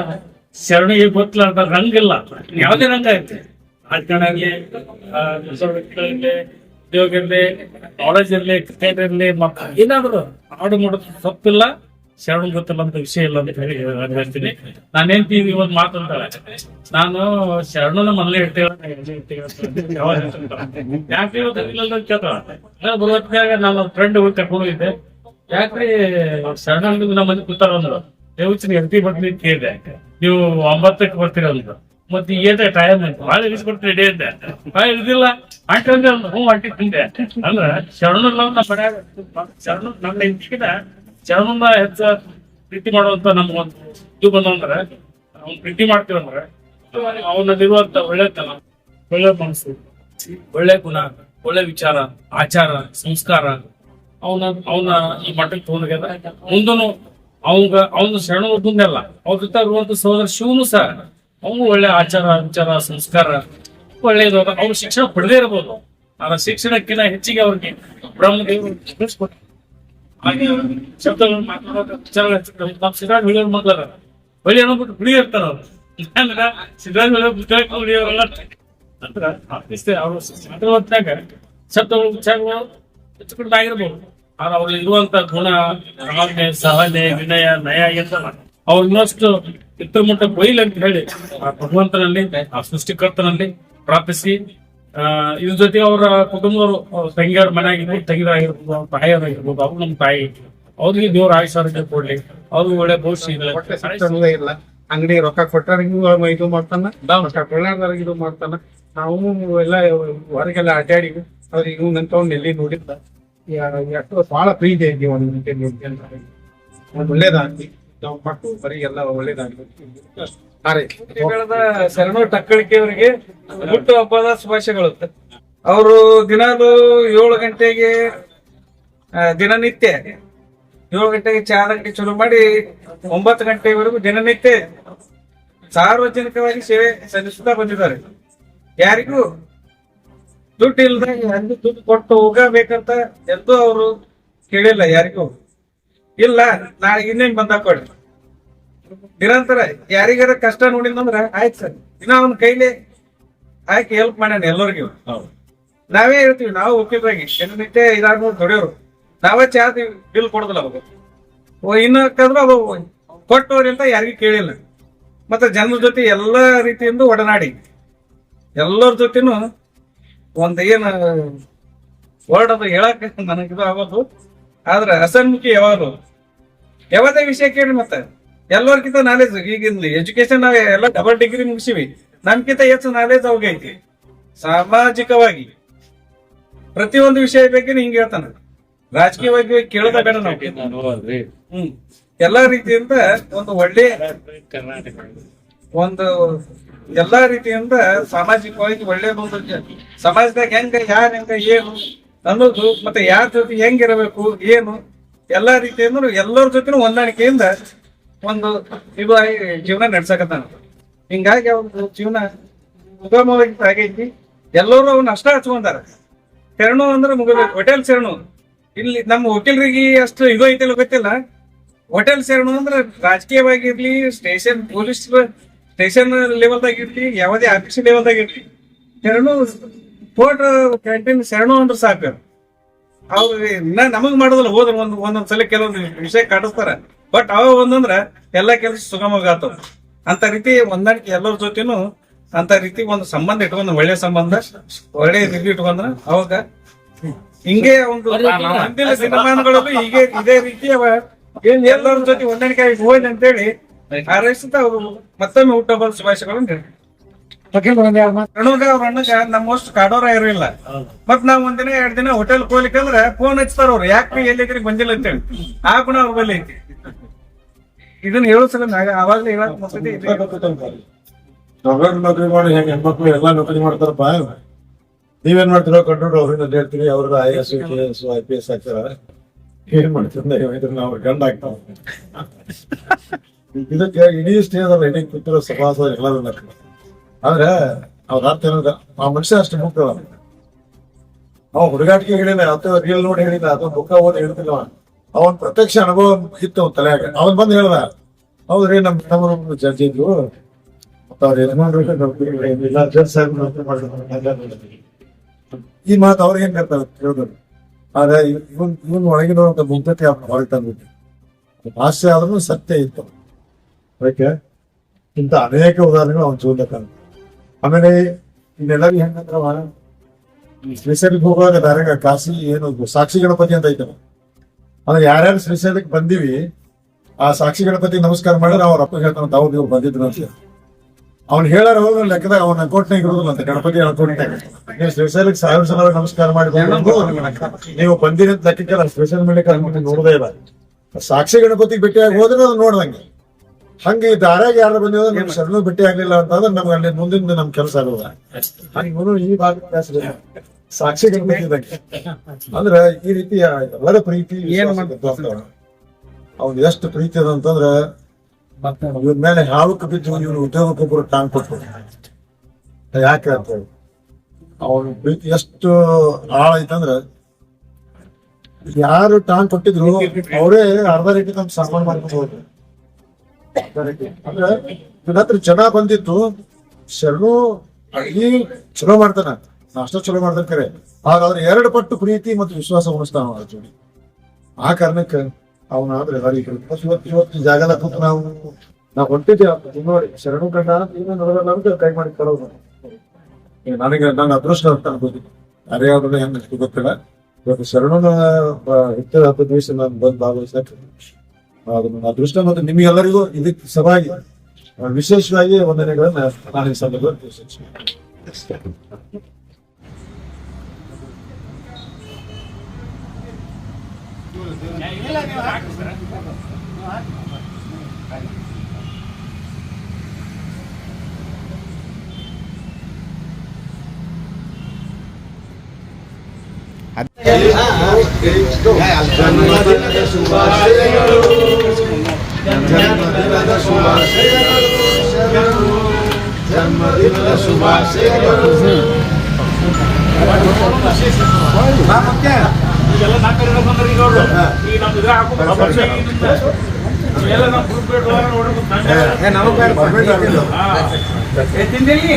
ಶರಣಿಗೆ ಗೊತ್ತಲಾರ್ದ ರಂಗಿಲ್ಲ. ಯಾವುದೇ ರಂಗ ಐತೆ. ರಾಜಕಾರಣಿ ಇರಲಿ ಉದ್ಯೋಗ ಇರಲಿ ಕಾಲೇಜ್ ಇರಲಿ ಕ್ರಿಕೆಟ್ ಇರಲಿ ಏನಾದ್ರು ಆಡು ಮಾಡೋದು ತಪ್ಪಿಲ್ಲ, ಶರಣ ಗೊತ್ತಿಲ್ಲ ಅಂತ ವಿಷಯ ಇಲ್ಲ ಅಂತ ಹೇಳಿ ನಾನ್ ಹೇಳ್ತೀನಿ. ನಾನೇನ್ ಇವತ್ತು ಮಾತಂತಾಳೆ ನಾನು ಶರಣನ ಮನೇಲಿ ಇರ್ತೇವೆ ಯಾಕೆ ಇವತ್ತು ಇಲ್ಲ ಅಂತ ಕೇಳ್ತಾಳೆ ಬರುವತ್ನಾಗ ನಾನು ಫ್ರೆಂಡ್ ಹೋಗಿ ಕರ್ಕೊಂಡು ಹೋಗಿದ್ದೆ. ಯಾಕ್ರಿ ಶರಣ ನಮ್ಮ ಮನೆ ಕೂತಾರ ಅಂದ್ರು? ದೇವಚಿನ ಎಂತಿ ಬರ್ತೀನಿ ಅಂತ ಕೇಳಿದೆ ನೀವು ಒಂಬತ್ತಕ್ಕೆ ಬರ್ತೀರಲ್ಲ ಮತ್ತೆ ಏಟ ಟೈಮ್ ಅಂತ ಭಾಳ ಇಳಿಸ್ಕೊಡ್ತೀನಿ ರೆಡಿ ಅಂದೆ ಭಾಳ ಇಳಿದಿಲ್ಲ ಅಂದ್ರೆ. ಹ್ಞೂ, ಆಂಟಿ ತಿಂದೆ. ಅಂದ್ರೆ ಶರಣರು ನಮ್ಮ ಮನ್ಯಾಗ ಶರಣ ನಮ್ಮ ಹೆಂಡಕಿನ ಶರಣನ್ನ ಹೆಚ್ಚ ಪ್ರೀತಿ ಮಾಡುವಂತ ನಮ್ಗೆ ಒಂದು ಇದು ಬಂದಂದ್ರೆ ಅವ್ನ ಪ್ರೀತಿ ಮಾಡ್ತೀವಂದ್ರೆ ಅವನಲ್ಲಿರುವಂತ ಒಳ್ಳೆತನ ಒಳ್ಳೆ ಮನಸ್ಸು, ಒಳ್ಳೆ ಗುಣ, ಒಳ್ಳೆ ವಿಚಾರ, ಆಚಾರ, ಸಂಸ್ಕಾರ, ಅವನ ಅವನ ಈ ಮಟ್ಟಕ್ಕೆ ತಗೊಂಡ್ರೆ ಮುಂದನು ಅವಂಗ, ಅವನ ಶರಣ ಒಬ್ಬಂದಲ್ಲ ಅವ್ರ ಜೊತೆ ಇರುವಂತ ಸಹೋದರ ಶಿವನು ಸಹ, ಅವನು ಒಳ್ಳೆ ಆಚಾರ, ವಿಚಾರ, ಸಂಸ್ಕಾರ, ಒಳ್ಳೇದು ಅವ್ರು ಶಿಕ್ಷಣ ಪಡೆದೇ ಇರಬಹುದು ಆದ್ರೆ ಶಿಕ್ಷಣಕ್ಕಿಂತ ಹೆಚ್ಚಿಗೆ ಅವ್ರಿಗೆ ಬ್ರಹ್ಮದೇವರು. ಹಾಗೆ ಶಬ್ದಗಳನ್ನ ಮಾತಾಡೋದು ವಿಚಾರಗಳು ನಮ್ಮ ಇರ್ತಾರ ಅವ್ರು. ಮಾತಾಡೋದ್ನಾಗ ಶಬ್ದಗಳು, ವಿಚಾರಗಳು ಹೆಚ್ಚುಕಡಿಮೆ ಆಗಿರ್ಬೋದು. ಆದ್ರೆ ಅವ್ರು ಇರುವಂತ ಗುಣ ತಾಳ್ಮೆ ಸಹನೆ ವಿನಯ ನಯ ಎಲ್ಲ ಅವ್ರು ಇನ್ನಷ್ಟು ಇತ್ತಮುಟ್ಟ ಕೊಯ್ಲ್ ಅಂತ ಹೇಳಿ ಆ ಭಗವಂತನಲ್ಲಿ ಆ ಸೃಷ್ಟಿಕರ್ತನಲ್ಲಿ ಪ್ರಾರ್ಥಿಸಿ ಆ ಇದ್ರ ಜೊತೆ ಅವರ ಕುಟುಂಬದವರು ತಂಗಿಯವ್ರ ತಂಗಿಯವ್ರ ಮನೆಯಾಗಿರ್ಬೋದು ತಂಗಿಯರಾಗಿರ್ಬೋದು ಅವ್ರ ತಾಯಿಯವರಾಗಿರ್ಬೋದು ಅವ್ರು ನಮ್ಮ ತಾಯಿ. ಅವ್ರಿಗೆ ದೇವ್ರ ಆಯುಷ್ ಆರೋಗ್ಯ ಕೊಡ್ಲಿ. ಅವ್ರಿಗೆ ಒಳ್ಳೆ ಭವಿಷ್ಯ ಇಲ್ಲ ಇಲ್ಲ. ಅಂಗಡಿ ರೊಕ್ಕ ಕೊಟ್ಟಾರಿಗೂ ಇದು ಮಾಡ್ತಾನ ರೊಕ್ಕ ಇದು ಮಾಡ್ತಾನ. ನಾವು ಎಲ್ಲ ಹೊರಗೆಲ್ಲ ಅಡ್ಡಾಡಿ ಅವ್ರಿಗೆ ಇವ್ ನಂತ ಎಲ್ಲಿ ನೋಡಿಲ್ಲ. ಎಷ್ಟು ಬಹಳ ಪ್ರೀತಿ ಐತಿ ಒಂದು ಒಂದ್ ಒಳ್ಳೇದಾಗ್ಲಿ. ನಾವು ಮಕ್ಕಳು ಬರೀ ಎಲ್ಲ ಒಳ್ಳೇದಾಗ್ಲಿ. ಶರಣು ಟಕ್ಕಳಿಕೆಯವರಿಗೆ ಹುಟ್ಟು ಹಬ್ಬದ ಶುಭಾಶಯಗಳು. ಅವರು ದಿನಾಲು ಏಳು ಗಂಟೆಗೆ ದಿನನಿತ್ಯ ಏಳು ಗಂಟೆಗೆ ಚಾರ್ ಗಂಟೆ ಶುರು ಮಾಡಿ ಒಂಬತ್ತು ಗಂಟೆವರೆಗೂ ದಿನನಿತ್ಯ ಸಾರ್ವಜನಿಕವಾಗಿ ಸೇವೆ ಸಲ್ಲಿಸುತ್ತಾ ಬಂದಿದ್ದಾರೆ. ಯಾರಿಗೂ ದುಡ್ಡು ಇಲ್ಲದೆ ಹಂಗೆ ದುಡ್ಡು ಕೊಟ್ಟು ಹೋಗಬೇಕಂತ ಎಂದೂ ಅವರು ಕೇಳಿಲ್ಲ ಯಾರಿಗೂ. ಇಲ್ಲ, ನಾಳೆ ಇನ್ನೇನ್ ಬಂದ ಕೊಡಿ. ನಿರಂತರ, ಯಾರಿಗಾರ ಕಷ್ಟ ನೋಡಿದಂದ್ರ ಆಯ್ತು ಸರ್. ಇನ್ನ ಅವನ ಕೈಲಿ ಆಯ್ಕೆ ಹೆಲ್ಪ್ ಮಾಡ್ಯಾನ ಎಲ್ಲರಿಗೂ. ನಾವೇ ಹೇಳ್ತೀವಿ, ನಾವು ಒಪ್ಪಿದ್ರಾಗಿ ದಿನನಿತ್ಯ ಇದಾಗ ದುಡಿಯೋರು. ನಾವೇ ಚಾ ಬಿಲ್ ಕೊಡೋದಿಲ್ಲ ಅವಾಗ ಇನ್ನು ಯಾಕಂದ್ರೆ ಅವ ಕೊಟ್ಟವ್ರಿಂದ ಯಾರಿಗೂ ಕೇಳಿಲ್ಲ. ಮತ್ತೆ ಜನರ ಜೊತೆ ಎಲ್ಲ ರೀತಿಯಿಂದ ಒಡನಾಡಿ. ಎಲ್ಲರ ಜೊತೆನು ಒಂದ್ ಏನ್ ವರ್ಡ್ ಅದು ಹೇಳಕ್ ಇದು ಆಗೋದು. ಆದ್ರೆ ಹಸನ್ಮುಖಿ ಯಾವಾಗಲೂ. ಯಾವುದೇ ವಿಷಯ ಕೇಳಿ ಮತ್ತೆ. ಎಲ್ಲರಿಗಿಂತ ನಾಲೆಜ್ ಈಗಿನ ಎಜುಕೇಶನ್ ನಾವ್ ಎಲ್ಲ ಡಬಲ್ ಡಿಗ್ರಿ ಮುಗಿಸಿವಿ. ನಮ್ಗಿಂತ ಹೆಚ್ಚು ನಾಲೆಜ್ ಅವಾಗ ಐತಿ. ಸಾಮಾಜಿಕವಾಗಿ. ಪ್ರತಿಯೊಂದು ವಿಷಯ ಬಗ್ಗೆ ಹಿಂಗ್ ಹೇಳ್ತಾನ. ರಾಜಕೀಯವಾಗಿ ಕೇಳದ ಬೇಡ ನಾವು. ಹ್ಮ್. ಎಲ್ಲಾ ರೀತಿಯಿಂದ ಒಂದು ಒಳ್ಳೆ ಒಂದು ಎಲ್ಲಾ ರೀತಿಯಿಂದ ಸಾಮಾಜಿಕವಾಗಿ ಒಳ್ಳೆ ಒಂದು ಜ- ಸಮಾಜದಾಗ ಹೆಂಗ, ಯಾರ ಹೆಂಗ, ಏನು ಅನ್ನೋದು ಮತ್ತೆ ಯಾರ ಜೊತೆ ಹೆಂಗಿರಬೇಕು, ಏನು ಎಲ್ಲಾ ರೀತಿಯಿಂದ ಎಲ್ಲರ ಜೊತೆ ಹೊಂದಾಣಿಕೆಯಿಂದ ಒಂದು ಇದು ಜೀವನ ನಡ್ಸಕತ್ತಾನ. ಹಿಂಗಾಗಿ ಒಂದು ಜೀವನ ಸುಗಮವಾಗಿ ಸಾಗೈತಿ. ಎಲ್ಲರೂ ಅವ್ನ ಅಷ್ಟ ಹಚ್ಕೊಂಡಾರ. ಶರಣು ಅಂದ್ರೆ ಮುಗಬೇಕು. ಹೋಟೆಲ್ ಶರಣು. ಇಲ್ಲಿ ನಮ್ಮ ವಕೀಲರಿಗೆ ಅಷ್ಟು ಇದು ಐತಿಲ್ಲ ಗೊತ್ತಿಲ್ಲ. ಹೋಟೆಲ್ ಶರಣು ಅಂದ್ರೆ ರಾಜಕೀಯವಾಗಿರ್ಲಿ, ಸ್ಟೇಷನ್ ಪೊಲೀಸ್ ಸ್ಟೇಷನ್ ಲೆವೆಲ್ದಾಗ ಇರ್ಲಿ ಯಾವುದೇ ಆಫೀಸ್ ಲೆವೆಲ್ದಾಗ ಇರ್ಲಿ ಶರಣು ಕೋರ್ಟ್ ಕ್ಯಾಂಟೀನ್ ಶರಣು ಅಂದ್ರೆ ಸಾಕು. ಅವ್ರು ಇನ್ನ ನಮಗ್ ಮಾಡೋದಿಲ್ಲ ಹೋದ್ರ ಒಂದ್ ಒಂದೊಂದ್ ಸಲ ಕೆಲವೊಂದು ವಿಷಯ ಕಾಡಿಸ್ತಾರ ಬಟ್ ಅವ ಒಂದಂದ್ರ ಎಲ್ಲಾ ಕೆಲಸ ಸುಗಮವಾಗಿ ಆತವ್ ಅಂತ ರೀತಿ ಹೊಂದಾಣಿಕೆ ಎಲ್ಲರ ಜೊತೆನು ಅಂತ ರೀತಿ ಒಂದು ಸಂಬಂಧ ಇಟ್ಕೊಂಡ್ ಒಳ್ಳೆ ಸಂಬಂಧ ಒಳ್ಳೆ ರೀತಿ ಇಟ್ಕೊಂಡ್ರ ಅವಾಗ ಹಿಂಗೆ ಒಂದು ಹಿಂದಿನ ದಿನಮಾನಗಳಲ್ಲೂ ಹೀಗೆ ಇದೇ ರೀತಿ ಅವ. ಏನ್ ಎಲ್ಲರ ಜೊತೆ ಹೊಂದಾಣಿಕೆ ಆಗಿ ಅಂತ ಅಂತೇಳಿ ಹಾರೈಸುತ್ತಾ ಮತ್ತೊಮ್ಮೆ ಹುಟ್ಟುಹಬ್ಬದ ಶುಭಾಶಯಗಳನ್ನು ಅಣ್ಣಗ ಅವ್ರ ಅಣ್ಣಗ ನಮ್ಮಷ್ಟು ಕಾಡೋರ ಇರಲಿಲ್ಲ ಮತ್ ನಾವ್ ಒಂದಿನ ಎರಡ್ ದಿನ ಹೋಟೆಲ್ ಹೋಗ್ಲಿಕ್ಕಂದ್ರ ಫೋನ್ ಹಚ್ತಾರ ಅವ್ರು. ಯಾಕೆ ಎಲ್ಲಿದ್ರಿ ಬಂದಿಲ್ಲ ಅಂತೇಳಿ. ಆ ಗುಣ ಅವ್ರ ಬಲ್ಲಿ ಐತಿ. ಇದನ್ನ ಹೇಳೋ ಸಲ ಅವಾಗ್ಲೇ ಹೇಳಕ್ ಮತ್ತದೇ ಇದೆ. ನೌಕರಿ ಮಾಡಿ ಹೆಂಗ್ ಹೆಣ್ಮಕ್ಳು ಎಲ್ಲಾ ನೌಕರಿ ಮಾಡ್ತಾರಪ್ಪ. ನೀವೇನ್ ಮಾಡ್ತೀರೋ ಕಂಟ್ರೋಲ್ ಅವ್ರಿಂದ ಹೇಳ್ತೀರಿ ಅವ್ರ I S K S I P S ಆಗ್ತಾರ ಏನ್ ಮಾಡ್ತಿದ್ದ ಇದ್ರ ನಾವು ಗಂಡ ಆಗ್ತಾವ ಇದಕ್ಕೆ ಇಡೀ ಸ್ಟೇಜ್ ಅಲ್ಲಿ ಇಡೀ ಕೂತಿರೋ ಸಭಾಸ ಎಲ್ಲರೂ ನಕ್ಕ ಆದ್ರೆ ಅವ್ರ ಅರ್ಥ ಏನಂದ್ರೆ, ಆ ಮನುಷ್ಯ ಅಷ್ಟು ಮುಖ್ಯ. ಅವ ಹುಡುಗಾಟಿಕೆ ಹೇಳಿಲ್ಲ ಅಥವಾ ರಿಯಲ್ ನೋಡಿ ಹೇಳಿಲ್ಲ ಅಥವಾ ಮುಖ ಓದಿ ಹೇಳ್ತಿಲ್ಲ ಅವ. ಅವನ್ ಪ್ರತ್ಯಕ್ಷ ಅನುಭವ ಇತ್ತು ಅವ್ನ ತಲೆಯಾಗ. ಅವನ್ ಬಂದ್ ಹೇಳ್ದ, ಹೌದ್ರಿ, ನಮ್ ನಮ್ಮ ಜಡ್ಜ್ ಇದ್ರು. ಮತ್ತ ಅವ್ರ ಯಜಮಾನ್ರು ಈ ಮಾತು ಅವ್ರಿಗೆ ಏನ್ ಆಗುತ್ತೆ ಹೇಳಿದ್ರು ಆದ್ರೆ ಇವ್- ಇವನ್ ಇವನ್ ಒಳಗಿರುವಂತ ಮುಗ್ಧತೆ ಅವ್ನ ಹೊರಗೆ ತಂದ್ಬಿಟ್ಟು ಭಾಷೆ ಆದ್ರೂ ಸತ್ಯ ಇತ್ತು. ಅದಕ್ಕೆ ಇಂತ ಅನೇಕ ಉದಾಹರಣೆಗಳು ಅವನ್ ಜೀವನದ ಆಮೇಲೆ ಇನ್ನೆಲ್ಲರಿಗೂ ಹೆಂಗಂದ್ರವ ಶ್ರೀಶೈಲಿಗೆ ಹೋಗುವಾಗ ದಾರ್ಯಾಗ ಕಾಶಿ ಏನು ಸಾಕ್ಷಿ ಗಣಪತಿ ಅಂತ ಐತೆ ಅಂದ್ರೆ ಯಾರ್ಯಾರು ಶ್ರೀಶೈಲಕ್ಕೆ ಬಂದಿವಿ, ಆ ಸಾಕ್ಷಿ ಗಣಪತಿ ನಮಸ್ಕಾರ ಮಾಡಿದ್ರೆ ಅವ್ರ ಅಪ್ಪ ಹೇಳ್ತಾನ, ತಾವು ನೀವು ಬಂದಿದ್ರು ಅಂತ ಅವ್ನು ಹೇಳಾರ ಲೆಕ್ಕದ ಲೆಕ್ಕದಾಗ ಅವನ ಅಕೌಂಟ್ನಾಗ ಇರೋದಿಲ್ಲ ಅಂತ ಗಣಪತಿ ಅಕೌಂಟ್ನಾಗ ನೀವು ಶ್ರೀಶೈಲಕ್ಕೆ ಸಾವಿರ ಸಾವಿರ ನಮಸ್ಕಾರ ಮಾಡಿ ನೀವು ಬಂದಿರಂತ ಅಂತ ಲೆಕ್ಕಕ್ಕೆಲ್ಲ ಶ್ರೀಶೈಲ ನೋಡೋದೇ ನೋಡದೇ ಇಲ್ಲ. ಸಾಕ್ಷಿ ಗಣಪತಿ ಭೇಟಿಯಾಗಿ ಹೋದ್ರೆ ಅದು ನೋಡ್ದಂಗೆ. ಹಂಗೆ ಈ ದಾರ್ಯಾಗ ಯಾರು ಬಂದಿದ್ರೆ ನಮ್ಗೆ ಶರಣು ಭೇಟಿ ಆಗ್ಲಿಲ್ಲ ಅಂತಂದ್ರೆ ನಮ್ಗೆ ಅಲ್ಲಿ ಮುಂದಿನ ನಮ್ ಕೆಲಸ ಆಗೋದ. ಹಂಗೆ ಇವನು ಈ ಭಾಗ ಸಾಕ್ಷಿ ಗಣಪತಿ ಇದ್ದಂಗೆ ಅಂದ್ರೆ ಈ ರೀತಿ ಎಲ್ಲರ ಪ್ರೀತಿ ಅವ್ನ ಅವ್ನು ಎಷ್ಟು ಪ್ರೀತಿ ಅದ ಅಂತಂದ್ರ ಇವ್ರ ಮೇಲೆ ಹಾವಕ್ಕೆ ಬಿದ್ದು ಉದ್ಯೋಗಕ್ಕೆ ಕೂಡ ಟಾಂಗ್ ಕೊಟ್ಟು ಯಾಕೆ ಅಂತ ಹೇಳಿ. ಅವ್ರ ಪ್ರೀತಿ ಎಷ್ಟು ಆಳ ಐತಂದ್ರ ಯಾರು ಟಾಂಗ್ ಕೊಟ್ಟಿದ್ರು ಅವರೇ ಅರ್ಧ ರೇಟಿ ನಮ್ಗೆ ಸಾಮಾನು ಮಾಡ್ಕೊಂಡು ಹೋದ್ರು. ಅಂದ್ರೆ ನನ್ನ ಹತ್ರ ಜನ ಬಂದಿತ್ತು ಶರಣು ಅಡ್ಗಿ ಚಲೋ ಮಾಡ್ತಾನ. ನಾಷ್ಟ ಚಲೋ ಮಾಡ್ತಾನ ಕರೆ. ಹಾಗಾದ್ರೆ ಎರಡು ಪಟ್ಟು ಪ್ರೀತಿ ಮತ್ತು ವಿಶ್ವಾಸ ಉಣಿಸ್ತಾನ ಅವ್ರ ಜೋಡಿ. ಆ ಕಾರಣಕ್ಕೆ ಅವನ ಆದ್ರೆ ಎಲ್ಲರಿಗೂ ಇವತ್ತು ಇವತ್ತು ಕೂತು ನಾವು ನಾವು ಹೊಂಟಿದ್ದೀವಿ. ನೋಡಿ, ಶರಣು ಕಂಡ ಅಂತ ಕೈ ಮಾಡಿ ಈಗ ನನಗೆ ನನ್ನ ಅದೃಷ್ಟ ಅಂತ ಅನ್ಬೋದು. ಅರೆ ಯಾವ್ದು ಹೆಂಗ್ ಗೊತ್ತಿಲ್ಲ. ಇವತ್ತು ಶರಣನ ಹಿತ್ತ ಹತ್ತು ದಿವಸ ನಾನು ಬಂದು ಭಾಗವಹಿಸಕ್ಕೆ ಅದು ನನ್ನ ಅದೃಷ್ಟ ಮತ್ತು ನಿಮಗೆಲ್ಲರಿಗೂ ಇದಕ್ಕೆ ಸಭಾಗಿ ಆ, ವಿಶೇಷವಾಗಿ ವಂದನೆಗಳನ್ನ ನಾನು ಈ ಸಂದರ್ಭದಲ್ಲಿ ತಿಳಿಸುತ್ತೇನೆ. ಇದೆಲ್ಲ ನಾಲ್ಕು ಜನ ಬಂದ್ರೆ ಈಗ ಅವ್ರು ಈಗ ನಮ್ದು ಇದ್ರ ಹಾಕೊಂಡು ವರ್ಷ ಈಗಿನಿಂದ ಇವೆಲ್ಲ ನಮ್ಮ ಗ್ರೂಪ್ ರೇಟ್ ಒಳಗೆ ನೋಡ್ಬೇಕು ನಾನು. ಹಾ. ಏ, ತಿಂದೇನಿ?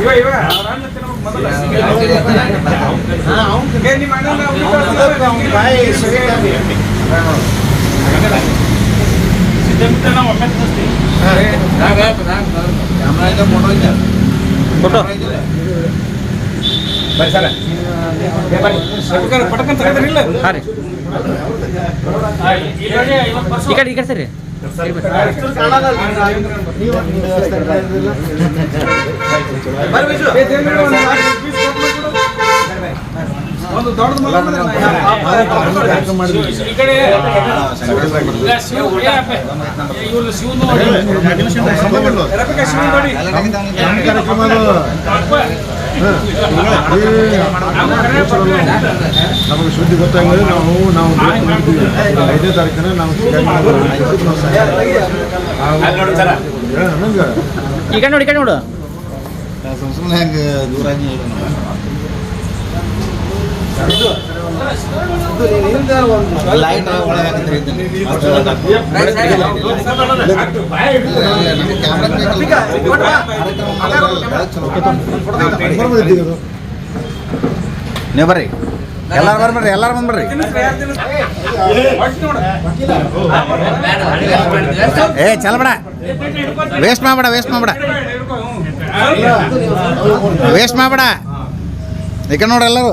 ಇವ ಇವ ಅವ್ರ ಅಣ್ಣ ತಿನ್ಬೇಕು ಮೊದಲು. ಏ, ನಿಮ್ಮ ಅಣ್ಣನ ಊಟ ಸಿದ್ಧಮಿತ್ರ ತಗೊಂಡ್ರಿಲ್ಲ? ಆ, ಈ ಕಡೆ ಐವತ್ತು ಪರ್ಸೆಂಟ್. ಒಂದು ದೊಡ್ಡದು ಈ ಕಡೆ ಇಲ್ಲ, ಶಿವ ಏ, ಅಪ್ಪ. ಇವ್ರು ಶಿವ ನೋಡಿ ನೋಡಿ. ನಮಗೆ ಸುದ್ದಿ ಗೊತ್ತಾಗಲಿ ನಾವು ನಾವು. ಐದನೇ ತಾರೀಕಿನ ನಾವು ಸಿಕ್ಕಾಗಿ ನೋಡಿ ಈಗ ನೋಡಿ ನೋಡು ನೀವು ಬರ್ರಿ. ಎಲ್ಲಾರು ಬರ್ಬರ್ರಿ ಎಲ್ಲಾರು ಬಂದ್ಬರ್ರಿ ಏ ಚಲಬೇಡ ವೇಸ್ಟ್ ಮಾಡ್ಬೇಡ ವೇಸ್ಟ್ ಮಾಡ್ಬೇಡ. ವೇಸ್ಟ್ ಮಾಡಬೇಡ. ಈಗ ನೋಡ್ರಿ ಎಲ್ಲರೂ.